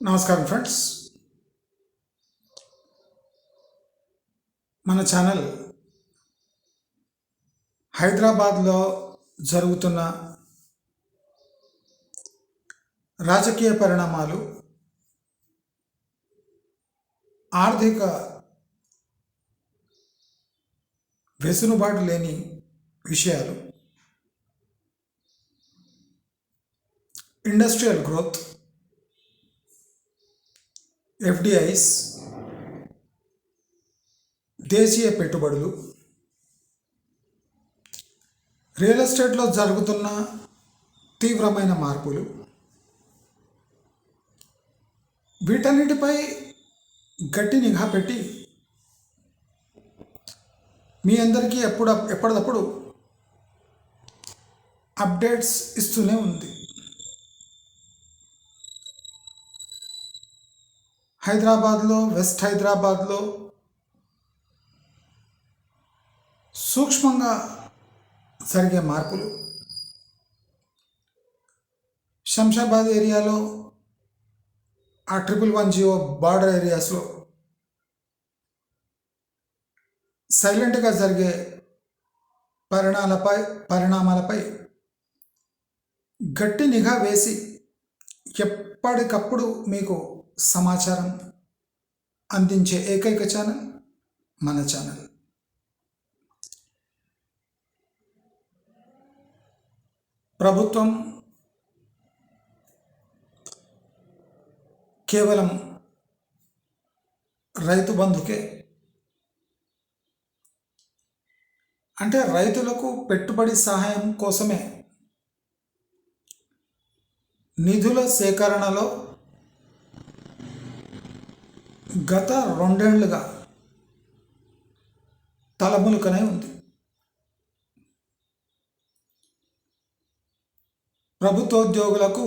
నమస్కారం ఫ్రెండ్స్. మన ఛానల్ హైదరాబాద్లో జరుగుతున్న రాజకీయ పరిణామాలు ఆర్థిక వెసులుబాటు లేని విషయాలు ఇండస్ట్రియల్ గ్రోత్ ఎఫ్డిఐస్ దేశీయ పెట్టుబడులు. రియల్ ఎస్టేట్లో జరుగుతున్న తీవ్రమైన మార్పులు. వీటన్నిటిపై గట్టి నిఘా పెట్టి మీ అందరికీ ఎప్పుడు ఎప్పటికప్పుడు అప్డేట్స్ ఇస్తూనే ఉంది. హైదరాబాద్లో వెస్ట్ హైదరాబాద్లో సూక్ష్మంగా జరిగే మార్పులు. శంషాబాద్ ఏరియాలో ఆ ట్రిపుల్ వన్ జీవో బార్డర్ ఏరియాస్లో సైలెంట్గా జరిగే పరిణామాలపై పరిణామాలపై గట్టి నిఘా వేసి ఎప్పటికప్పుడు మీకు సమాచారం అందించే ఏకైక ఛానల్ మన ఛానల్. ప్రభుత్వం కేవలం రైతు బంధుకే అంటే రైతులకు పెట్టుబడి సహాయం కోసమే నిధుల సేకరణలో గత రెండేళ్ళుగా తలములుకనే ఉంది. ప్రభుత్వోద్యోగులకు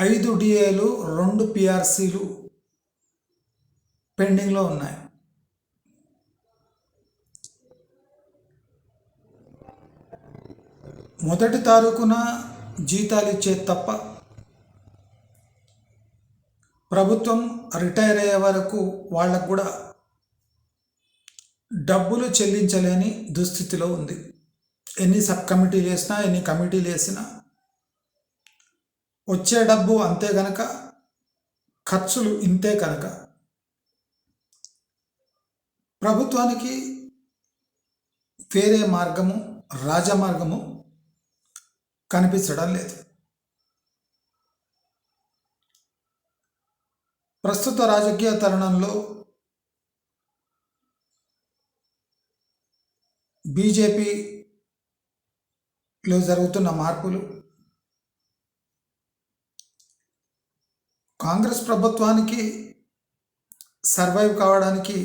ఐదు డిఏలు రెండు పిఆర్సీలు పెండింగ్లో ఉన్నాయి. మొదటి తారీఖున జీతాలు ఇచ్చే తప్ప ప్రభుత్వం రిటైర్ అయ్యే వరకు వాళ్ళకు కూడా డబ్బులు చెల్లించలేని దుస్థితిలో ఉంది. ఎన్ని సబ్ కమిటీలు వేసినా ఎన్ని కమిటీలు వేసినా వచ్చే డబ్బు అంతే కనుక ఖర్చులు ఇంతే కనుక. ప్రభుత్వానికి వేరే మార్గము రాజమార్గము కనిపించడం లేదు. ప్రస్తుత రాజకీయ తరుణంలో బీజేపీలో జరుగుతున్న మార్పులు కాంగ్రెస్ ప్రభుత్వానికి సర్వైవ్ కావడానికి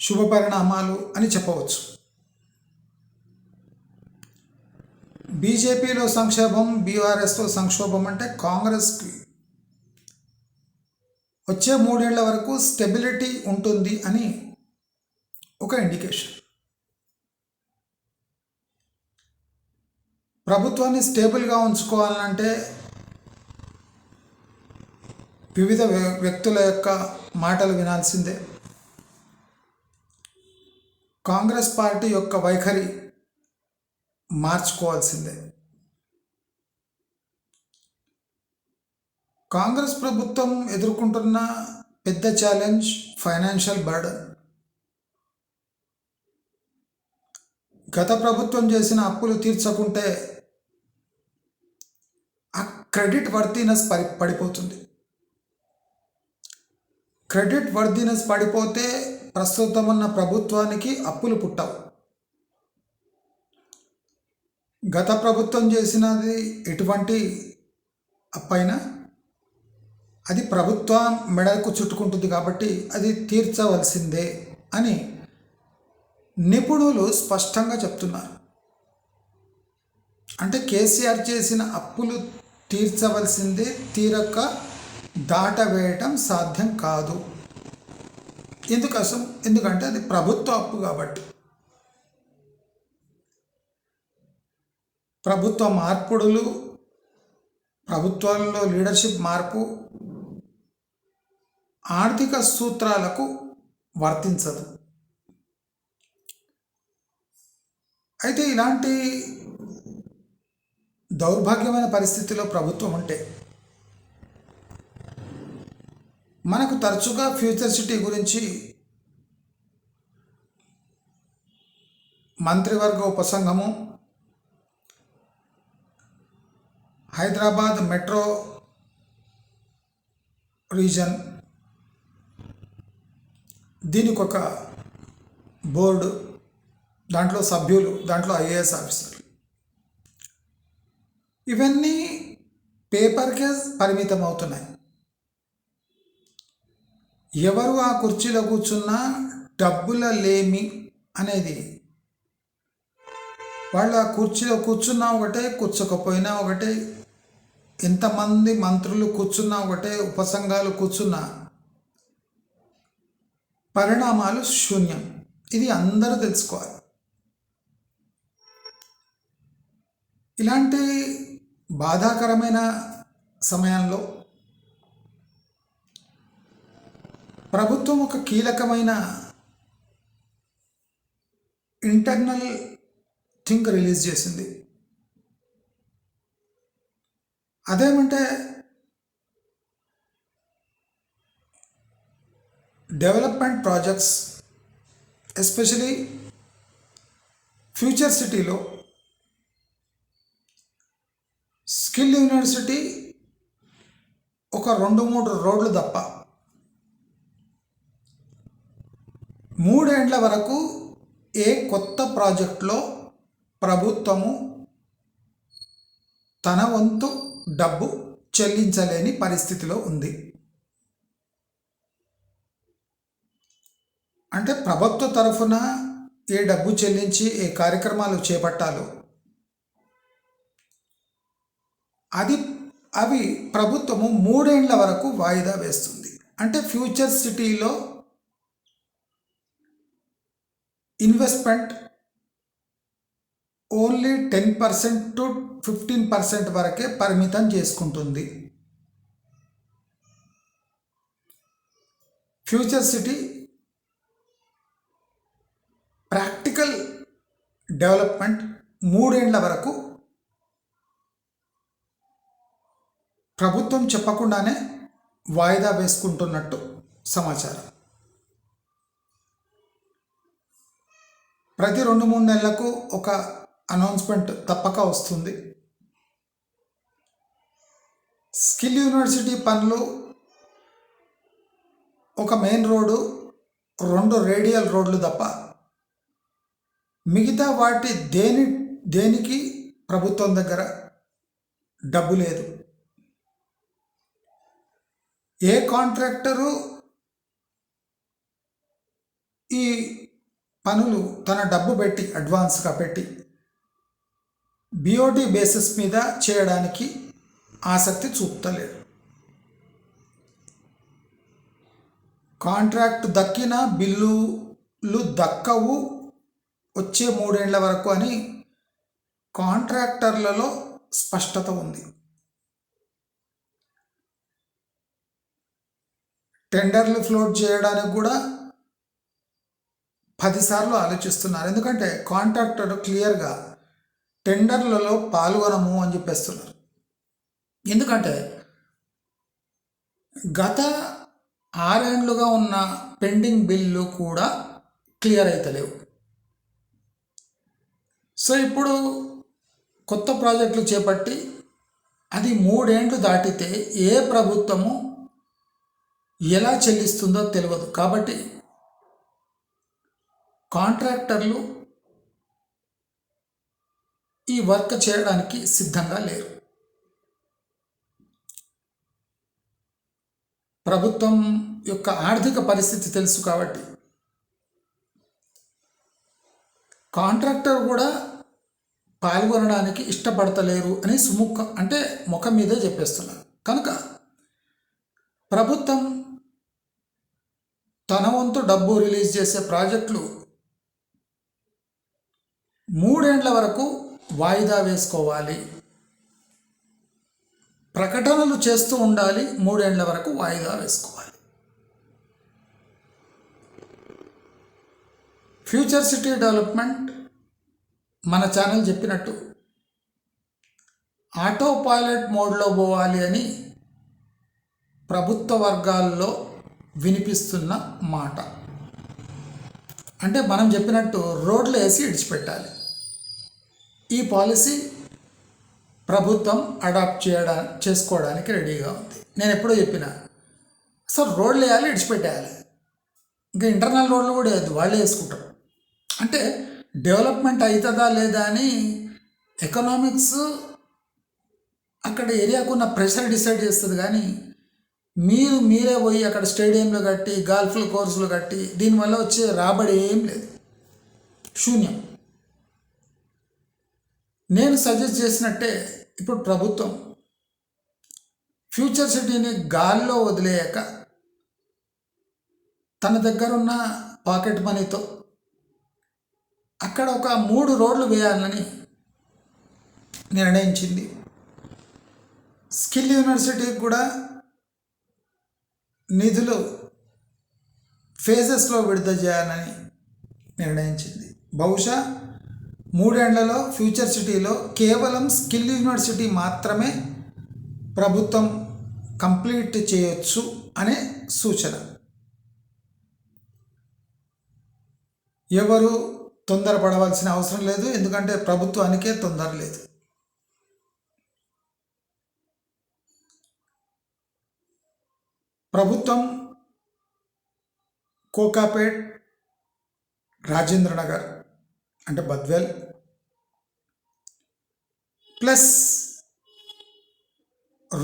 శుభ పరిణామాలు అని చెప్పవచ్చు. బీజేపీలో సంక్షోభం బీఆర్ఎస్లో సంక్షోభం అంటే కాంగ్రెస్కి వచ్చే మూడేళ్ళ వరకు స్టెబిలిటీ ఉంటుంది అని ఒక ఇండికేషన్. ప్రభుత్వాన్ని స్టేబుల్గా ఉంచుకోవాలంటే వివిధ వ్యక్తుల యొక్క మాటలు వినాల్సిందే. కాంగ్రెస్ పార్టీ యొక్క వైఖరి మార్చుకోవాల్సిందే. కాంగ్రెస్ ప్రభుత్వం ఎదుర్కొంటున్న పెద్ద ఛాలెంజ్ ఫైనాన్షియల్ బర్డన్ గత ప్రభుత్వం చేసిన అప్పులు తీర్చకుంటే ఆ క్రెడిట్ వర్తీనెస్ పడి పడిపోతుంది. క్రెడిట్ వర్దినెస్ పడిపోతే ప్రస్తుతం ఉన్న ప్రభుత్వానికి అప్పులు పుట్టవు. గత ప్రభుత్వం చేసినది ఎటువంటి అప్పైనా అది ప్రభుత్వం మెడకు చుట్టుకుంటుంది కాబట్టి అది తీర్చవలసిందే అని నిపుణులు స్పష్టంగా చెప్తున్నారు. అంటే కేసీఆర్ చేసిన అప్పులు తీర్చవలసిందే తీరక దాటవేయటం సాధ్యం కాదు. ఎందుకోసం? ఎందుకంటే అది ప్రభుత్వ అప్పు కాబట్టి. ప్రభుత్వ మార్పుడులు ప్రభుత్వాల్లో లీడర్షిప్ మార్పు ఆర్థిక సూత్రాలకు వర్తించదు. అయితే ఇలాంటి దౌర్భాగ్యమైన పరిస్థితిలో ప్రభుత్వం ఉంటే మనకు తరచుగా ఫ్యూచర్ సిటీ గురించి మంత్రివర్గ ఉపసంఘము హైదరాబాద్ మెట్రో రీజన్ దీనికి ఒక బోర్డు దాంట్లో సభ్యులు దాంట్లో ఐఏఎస్ ఆఫీసర్లు ఇవన్నీ పేపర్కే పరిమితం అవుతున్నాయి ఎవరు ఆ కుర్చీలో కూర్చున్నా డబ్బుల లేమి అనేది. వాళ్ళు ఆ కుర్చీలో కూర్చున్నా ఒకటే కూర్చోకపోయినా ఒకటే ఎంతమంది మంత్రులు కూర్చున్నా ఒకటే ఉపసంఘాలు కూర్చున్నా పరిణామాలు శూన్యం. ఇది అందరూ తెలుసుకోవాలి. ఇలాంటి బాధాకరమైన సమయంలో ప్రభుత్వం ఒక కీలకమైన ఇంటర్నల్ థింక్ రిలీజ్ చేసింది. అదేమంటే డెవలప్మెంట్ ప్రాజెక్ట్స్ ఎస్పెషలీ ఫ్యూచర్ సిటీలో స్కిల్ యూనివర్సిటీ ఒక రెండు మూడు రోడ్లు తప్ప మూడేండ్ల వరకు ఏ కొత్త ప్రాజెక్టులో ప్రభుత్వము తన వంతు డబ్బు చెల్లించలేని పరిస్థితిలో ఉంది. అంటే ప్రభుత్వ తరఫున ఏ డబ్బు చెల్లించి ఏ కార్యక్రమాలు చేపట్టాలో. అది అవి ప్రభుత్వము మూడేండ్ల వరకు వాయిదా వేస్తుంది. అంటే ఫ్యూచర్ సిటీలో investment only ten percent to fifteen percent వరకే పరిమితం చేసుకుంటుంది. ఫ్యూచర్ సిటీ ప్రాక్టికల్ డెవలప్మెంట్ మూడేండ్ల వరకు ప్రభుత్వం చెప్పకుండానే వాయిదా వేసుకుంటున్నట్టు సమాచారం. ప్రతి రెండు మూడు నెలలకు ఒక అనౌన్స్మెంట్ తప్పక వస్తుంది. స్కిల్ యూనివర్సిటీ పనులు ఒక మెయిన్ రోడ్డు రెండు రేడియల్ రోడ్లు తప్ప మిగతా వాటి దేని దేనికి ప్రభుత్వం దగ్గర డబ్బు లేదు. ఏ కాంట్రాక్టరు ఈ పనులు తన డబ్బు పెట్టి అడ్వాన్స్గా పెట్టి బిఓటి బేసిస్ మీద చేయడానికి ఆసక్తి చూపుతలేడు కాంట్రాక్ట్ దక్కిన బిల్లులు దక్కవు వచ్చే మూడేళ్ళ వరకు అని కాంట్రాక్టర్లలో స్పష్టత ఉంది. టెండర్లు ఫ్లోట్ చేయడానికి కూడా పదిసార్లు ఆలోచిస్తున్నారు. ఎందుకంటే కాంట్రాక్టర్ క్లియర్గా టెండర్లలో పాల్గొనము అని చెప్పేస్తున్నారు. ఎందుకంటే గత ఆరేండ్లుగా ఉన్న పెండింగ్ బిల్లు కూడా క్లియర్ అవుతలేవు సో ఇప్పుడు కొత్త ప్రాజెక్టులు చేపట్టి అది మూడేండ్లు దాటితే ఏ ప్రభుత్వము ఎలా చెల్లిస్తుందో తెలియదు. కాబట్టి కాంట్రాక్టర్లు ఈ వర్క్ చేయడానికి సిద్ధంగా లేరు. ప్రభుత్వం యొక్క ఆర్థిక పరిస్థితి తెలుసు కాబట్టి కాంట్రాక్టర్ కూడా పాల్గొనడానికి ఇష్టపడతలేరు అని సుముఖ అంటే ముఖం మీదే చెప్పేస్తున్నారు. కనుక ప్రభుత్వం తన వంతు డబ్బు రిలీజ్ చేసే ప్రాజెక్టులు మూడేండ్ల వరకు వాయిదా వేసుకోవాలి. ప్రకటనలు చేస్తూ ఉండాలి మూడేండ్ల వరకు వాయిదా వేసుకోవాలి. ఫ్యూచర్ సిటీ డెవలప్మెంట్ మన ఛానల్ చెప్పినట్టు ఆటో పైలట్ మోడ్లో పోవాలి అని ప్రభుత్వ వర్గాల్లో వినిపిస్తున్న మాట. అంటే మనం చెప్పినట్టు రోడ్లు వేసి ఇడిచిపెట్టాలి. ఈ పాలసీ ప్రభుత్వం అడాప్ట్ చేయడా చేసుకోవడానికి రెడీగా ఉంది. నేను ఎప్పుడో చెప్పిన సార్ రోడ్లు వేయాలి ఇడిచిపెట్టేయాలి. ఇంకా ఇంటర్నల్ రోడ్లు కూడా వేయద్దు వాళ్ళే వేసుకుంటారు. అంటే డెవలప్మెంట్ అవుతుందా లేదా అని ఎకనామిక్స్ అక్కడ ఏరియాకు ఉన్న ప్రెషర్ డిసైడ్ చేస్తుంది. కానీ మీరు మీరే పోయి అక్కడ స్టేడియంలు కట్టి గాల్ఫ్లు కోర్సులు కట్టి దీనివల్ల వచ్చే రాబడి ఏం లేదు. శూన్యం. నేను సజెస్ట్ చేసినట్టే ఇప్పుడు ప్రభుత్వం ఫ్యూచర్ సిటీని గాల్లో వదిలేయక తన దగ్గర ఉన్న పాకెట్ మనీతో అక్కడ ఒక మూడు రోడ్లు వేయాలని నిర్ణయించింది. స్కిల్ యూనివర్సిటీకి కూడా నిధులు ఫేజెస్లో విడుదల చేయాలని నిర్ణయించింది. బహుశా మూడేళ్ళలో ఫ్యూచర్ సిటీలో కేవలం స్కిల్ యూనివర్సిటీ మాత్రమే ప్రభుత్వం కంప్లీట్ చేయొచ్చు అనే సూచన. ఎవరు తొందరపడవలసిన అవసరం లేదు. ఎందుకంటే ప్రభుత్వానికే తొందర లేదు. ప్రభుత్వం కోకాపేట్ రాజేంద్ర నగర్ అంటే బద్వేల్ ప్లస్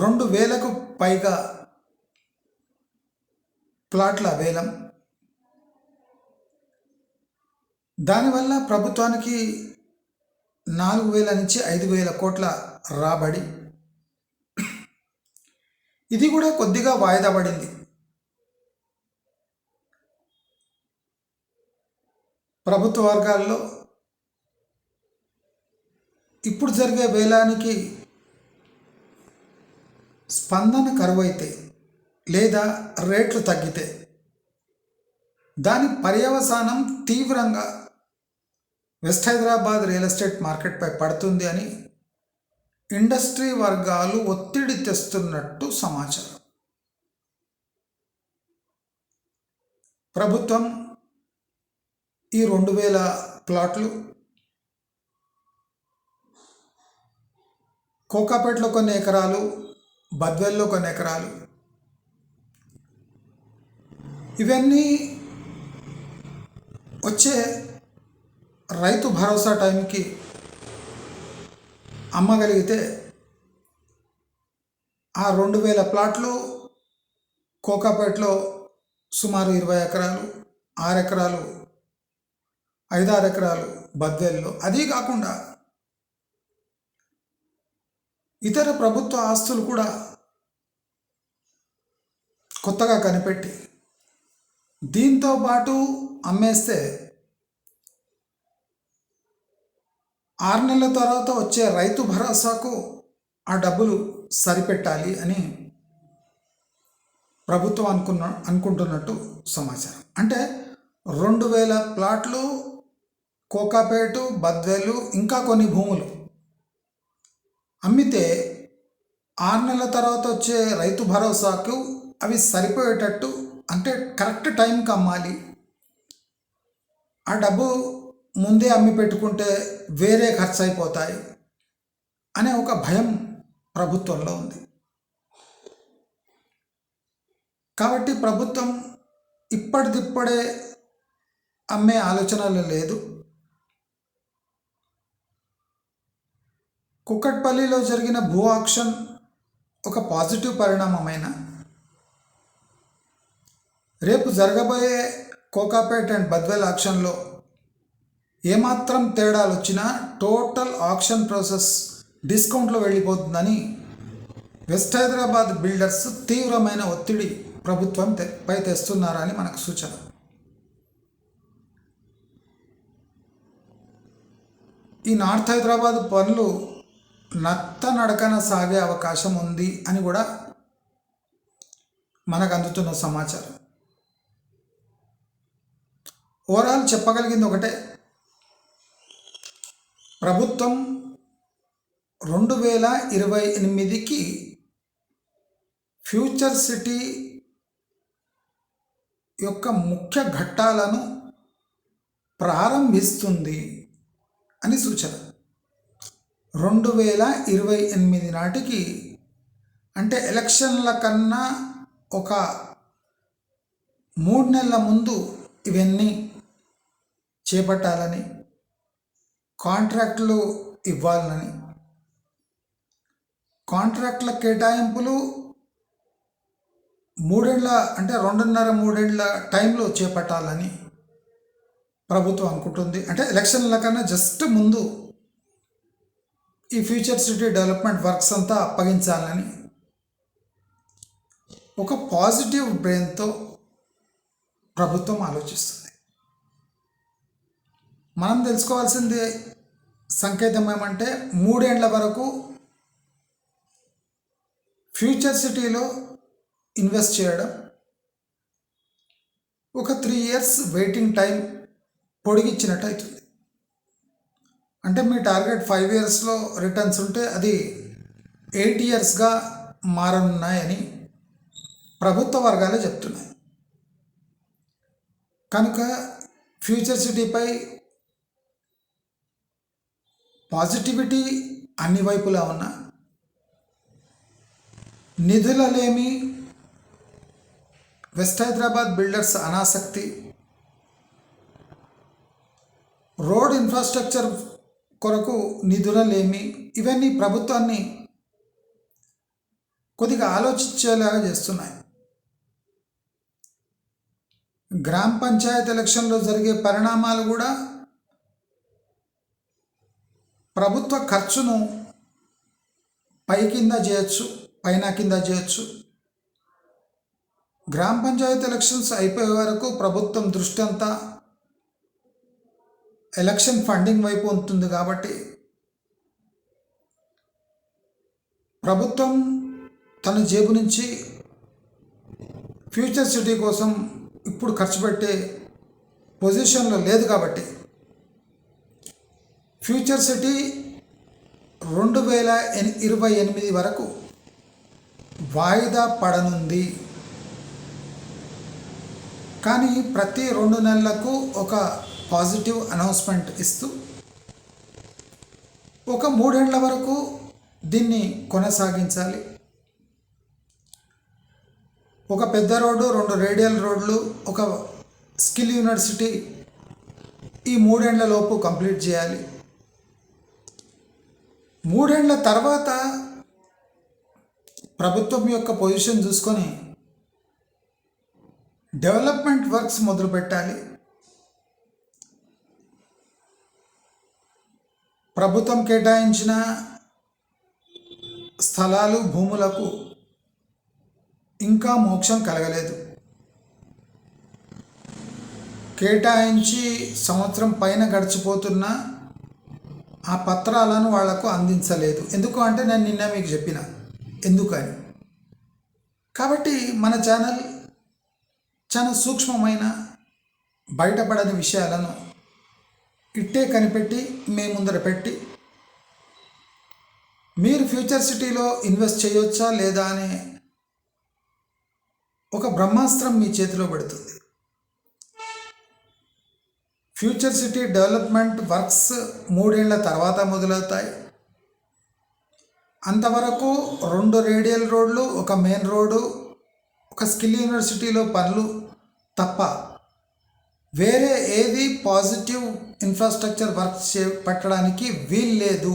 రెండు వేలకు పైగా ప్లాట్ల వేలం దానివల్ల ప్రభుత్వానికి నాలుగు వేల నుంచి ఐదు వేల కోట్ల రాబడి. ఇది కూడా కొద్దిగా వాయిదా పడింది. ప్రభుత్వ వర్గాల్లో ఇప్పుడు జరిగే వేలానికి స్పందన కరువైతే లేదా రేట్లు తగ్గితే దాని పర్యవసానం తీవ్రంగా వెస్ట్ హైదరాబాద్ రియల్ ఎస్టేట్ మార్కెట్పై పడుతుంది అని ఇండస్ట్రీ వర్గాలు ఒత్తిడి తెస్తున్నట్టు సమాచారం. ప్రభుత్వం ఈ రెండు వేల ప్లాట్లు కోకాపేటలో కొన్ని ఎకరాలు బద్వెల్లో కొన్ని ఎకరాలు. ఇవన్నీ వచ్చే రైతు భరోసా టైంకి అమ్మగలిగితే ఆ రెండు వేల ప్లాట్లు కోకాపేటలో సుమారు ఇరవై ఎకరాలు ఆరు ఎకరాలు ఐదారు ఎకరాలు బద్వేల్లో. అదీ కాకుండా ఇతర ప్రభుత్వ ఆస్తులు కూడా కొత్తగా కనిపెట్టి దీంతో పాటు అమ్మేస్తే ఆరు నెలల తర్వాత వచ్చే రైతు భరోసాకు ఆ డబ్బులు సరిపెట్టాలి అని ప్రభుత్వం అనుకున్న అనుకుంటున్నట్టు సమాచారం. అంటే రెండు వేల ప్లాట్లు కోకాపేటు బద్వేలు ఇంకా కొన్ని భూములు అమ్మితే ఆరు నెలల తర్వాత వచ్చే రైతు భరోసాకు అవి సరిపోయేటట్టు అంటే కరెక్ట్ టైంకి అమ్మాలి. ఆ డబ్బు ముందే అమ్మి పెట్టుకుంటే వేరే ఖర్చు అయిపోతాయి అనే ఒక భయం ప్రభుత్వంలో ఉంది. కాబట్టి ప్రభుత్వం ఇప్పటిదిప్పుడే అమ్మే ఆలోచనలు లేదు. కుక్కట్పల్లిలో జరిగిన భూ ఆక్షన్ ఒక పాజిటివ్ పరిణామమైన. రేపు జరగబోయే కోకాపేట్ అండ్ బద్వేల్ ఆక్షన్లో ఏమాత్రం తేడాలు వచ్చినా టోటల్ ఆక్షన్ ప్రాసెస్ డిస్కౌంట్లో వెళ్ళిపోతుందని వెస్ట్ హైదరాబాద్ బిల్డర్స్ తీవ్రమైన ఒత్తిడి ప్రభుత్వం పై తెస్తున్నారని మనకు సూచన. ఈ నార్త్ హైదరాబాద్ పనులు నత్త నడకన సాగే అవకాశం ఉంది అని కూడా మనకు అందుతున్న సమాచారం. ఓవరాల్ చెప్పగలిగింది ఒకటే. ప్రభుత్వం రెండు వేల ఇరవై ఎనిమిదికి ఫ్యూచర్ సిటీ యొక్క ముఖ్య ఘట్టాలను ప్రారంభిస్తుంది అని సూచన. రెండు వేల ఇరవై ఎనిమిది నాటికి అంటే ఎలక్షన్ల కన్నా ఒక మూడు నెలల ముందు ఇవన్నీ చేపట్టాలని కాంట్రాక్టులు ఇవ్వాలని. కాంట్రాక్టుల కేటాయింపులు మూడేళ్ళ అంటే రెండున్నర మూడేళ్ళ టైంలో చేపట్టాలని ప్రభుత్వం అనుకుంటుంది. అంటే ఎలక్షన్ల కన్నా జస్ట్ ముందు ఈ ఫ్యూచర్ సిటీ డెవలప్మెంట్ వర్క్స్ అంతా అప్పగించాలని ఒక పాజిటివ్ బ్రెయిన్తో ప్రభుత్వం ఆలోచిస్తుంది. మనం తెలుసుకోవాల్సింది సంకేతం ఏమంటే మూడేండ్ల వరకు ఫ్యూచర్ సిటీలో ఇన్వెస్ట్ చేయడం ఒక త్రీ ఇయర్స్ వెయిటింగ్ టైం పొడిగించినట్టు అవుతుంది అంటే మీ టార్గెట్ ఫైవ్ ఇయర్స్లో రిటర్న్స్ ఉంటే అది ఎయిట్ ఇయర్స్గా మారనున్నాయని ప్రభుత్వ వర్గాలే చెప్తున్నాయి. కనుక ఫ్యూచర్ సిటీపై పాజిటివిటీ అన్ని వైపులా ఉన్నా నిధులలేమి వెస్ట్ హైదరాబాద్ బిల్డర్స్ అనాసక్తి రోడ్ ఇన్ఫ్రాస్ట్రక్చర్ కొరకు నిధులలేమి ఇవన్నీ ప్రభుత్వాన్ని కొద్దిగా ఆలోచించేలాగా చేస్తున్నాయి. గ్రామ పంచాయత్ ఎలక్షన్లో జరిగే పరిణామాలు కూడా ప్రభుత్వ ఖర్చును పై కింద చేయొచ్చు పైన కింద చేయొచ్చు. గ్రామ పంచాయతీ ఎలక్షన్స్ అయిపోయే వరకు ప్రభుత్వం దృష్టి అంతా ఎలక్షన్ ఫండింగ్ వైపు ఉంటుంది కాబట్టి ప్రభుత్వం తన జేబు నుంచి ఫ్యూచర్ సిటీ కోసం ఇప్పుడు ఖర్చు పెట్టే పొజిషన్లో లేదు కాబట్టి ఫ్యూచర్ సిటీ రెండు వేల ఎన్ ఇరవై ఎనిమిది వరకు వాయిదా పడనుంది. కానీ ప్రతి రెండు నెలలకు ఒక పాజిటివ్ అనౌన్స్మెంట్ ఇస్తూ ఒక మూడేళ్ళ వరకు దీన్ని కొనసాగించాలి. ఒక పెద్ద రోడ్డు రెండు రేడియల్ రోడ్లు ఒక స్కిల్ యూనివర్సిటీ ఈ మూడేళ్ళలోపు కంప్లీట్ చేయాలి. మూడేళ్ళ తర్వాత ప్రభుత్వం యొక్క పొజిషన్ చూసుకొని డెవలప్మెంట్ వర్క్స్ మొదలు పెట్టాలి. ప్రభుత్వం కేటాయించిన స్థలాలు భూములకు ఇంకా మోక్షం కలగలేదు. కేటాయించి సంవత్సరం పైన గడిచిపోతున్న ఆ పత్రాలను వాళ్ళకు అందించలేదు. ఎందుకు అంటే నేను నిన్న మీకు చెప్పిన. ఎందుకని? కాబట్టి మన ఛానల్ చాలా సూక్ష్మమైన బయటపడని విషయాలను ఇట్టే కనిపెట్టి మీ ముందర పెట్టి మీరు ఫ్యూచర్ సిటీలో ఇన్వెస్ట్ చేయొచ్చా లేదా అనే ఒక బ్రహ్మాస్త్రం మీ చేతిలో పెడుతుంది. ఫ్యూచర్ సిటీ డెవలప్మెంట్ వర్క్స్ మూడేళ్ళ తర్వాత మొదలవుతాయి. అంతవరకు రెండు రేడియల్ రోడ్లు ఒక మెయిన్ రోడ్డు ఒక స్కిల్ యూనివర్సిటీలో పనులు తప్ప వేరే ఏది పాజిటివ్ ఇన్ఫ్రాస్ట్రక్చర్ వర్క్ చే పెట్టడానికి వీల్లేదు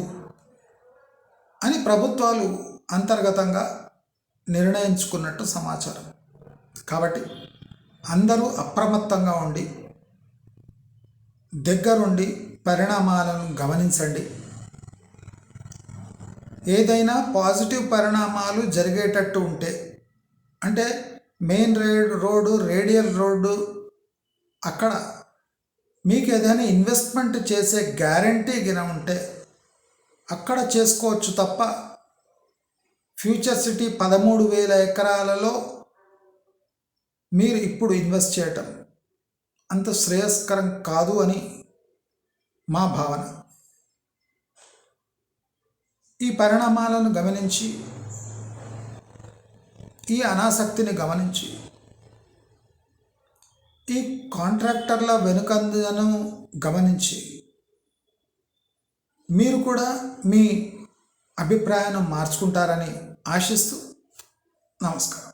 అని ప్రభుత్వాలు అంతర్గతంగా నిర్ణయించుకున్నట్టు సమాచారం. కాబట్టి అందరూ అప్రమత్తంగా ఉండి దగ్గరుండి పరిణామాలను గమనించండి. ఏదైనా పాజిటివ్ పరిణామాలు జరిగేటట్టు ఉంటే అంటే మెయిన్ రేడ్ రోడ్డు రేడియల్ రోడ్డు అక్కడ మీకు ఏదైనా ఇన్వెస్ట్మెంట్ చేసే గ్యారంటీ గిన ఉంటే అక్కడ చేసుకోవచ్చు తప్ప ఫ్యూచర్ సిటీ పదమూడు వేల ఎకరాలలో మీరు ఇప్పుడు ఇన్వెస్ట్ చేయటం. అంత శ్రేయస్కరం కాదు అని మా భావన. ఈ పరిణామాలను గమనించి ఈ అనాసక్తిని గమనించి ఈ కాంట్రాక్టర్ల వెనుకందను గమనించి మీరు కూడా మీ అభిప్రాయాన్ని మార్చుకుంటారని ఆశిస్తూ నమస్కారం.